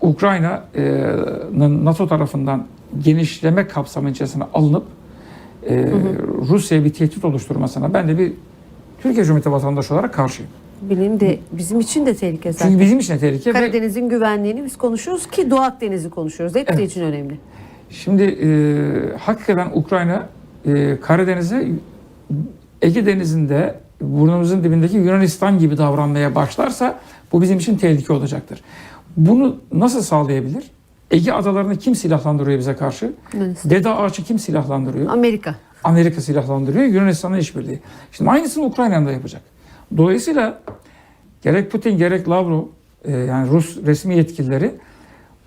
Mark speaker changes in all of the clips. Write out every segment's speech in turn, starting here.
Speaker 1: Ukrayna'nın NATO tarafından genişleme kapsamı içerisine alınıp e, Rusya'ya bir tehdit oluşturmasına ben de bir Türkiye Cumhuriyeti vatandaşı olarak karşıyım.
Speaker 2: Benim de bizim için de tehlike zaten.
Speaker 1: Çünkü bizim için de tehlike ve
Speaker 2: Karadeniz'in güvenliğini biz konuşuyoruz ki Doğu Akdeniz'i konuşuyoruz. Hepsi
Speaker 1: Evet.
Speaker 2: için önemli.
Speaker 1: Şimdi e, hakikaten Ukrayna e, Karadeniz'e Ege Denizi'nde burnumuzun dibindeki Yunanistan gibi davranmaya başlarsa bu bizim için tehlike olacaktır. Bunu nasıl sağlayabilir? Ege adalarını kim silahlandırıyor bize karşı?
Speaker 2: Yunanistan.
Speaker 1: Dede Ağaç'ı kim silahlandırıyor?
Speaker 2: Amerika.
Speaker 1: Amerika silahlandırıyor, Yunanistan'la işbirliği. Şimdi aynısını Ukrayna'da yapacak. Dolayısıyla gerek Putin gerek Lavrov e, yani Rus resmi yetkilileri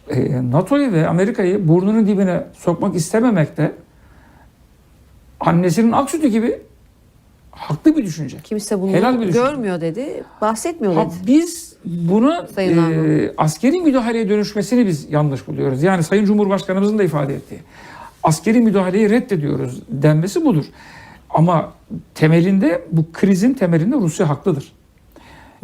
Speaker 1: e, NATO'yu ve Amerika'yı burnunun dibine sokmak istememekte annesinin ak sütü gibi haklı bir düşünce.
Speaker 2: Kimse bunu
Speaker 1: Helal bir düşünce.
Speaker 2: görmüyor dedi. Bahsetmiyor
Speaker 1: Ha,
Speaker 2: dedi.
Speaker 1: biz bunu
Speaker 2: Sayın
Speaker 1: e, askeri müdahaleye dönüşmesini biz yanlış buluyoruz. Yani Sayın Cumhurbaşkanımızın da ifade ettiği. Askeri müdahaleyi reddediyoruz denmesi budur. Ama temelinde bu krizin temelinde Rusya haklıdır.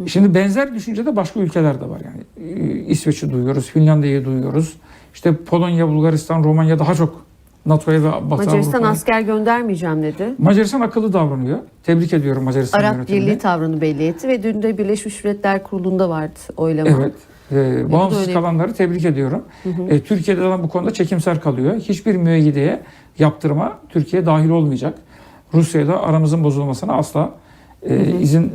Speaker 1: Şimdi benzer düşüncede başka ülkeler de var yani. Ee, İsveç'i duyuyoruz, Finlandiya'yı duyuyoruz. İşte Polonya, Bulgaristan, Romanya daha çok NATO'ya ve Batı
Speaker 2: Macaristan
Speaker 1: Avrupa'ya.
Speaker 2: asker göndermeyeceğim dedi.
Speaker 1: Macaristan akıllı davranıyor. Tebrik ediyorum Macaristan
Speaker 2: Arap
Speaker 1: yönetimini.
Speaker 2: Birliği tavrını belli etti ve dün de Birleşmiş Milletler Kurulu'nda vardı oylama.
Speaker 1: Evet. Ee, bağımsız kalanları tebrik ediyorum. Ee, Türkiye'de de bu konuda çekimser kalıyor. Hiçbir müeyyideye yaptırıma Türkiye dahil olmayacak. Rusya'da aramızın bozulmasına asla e, izin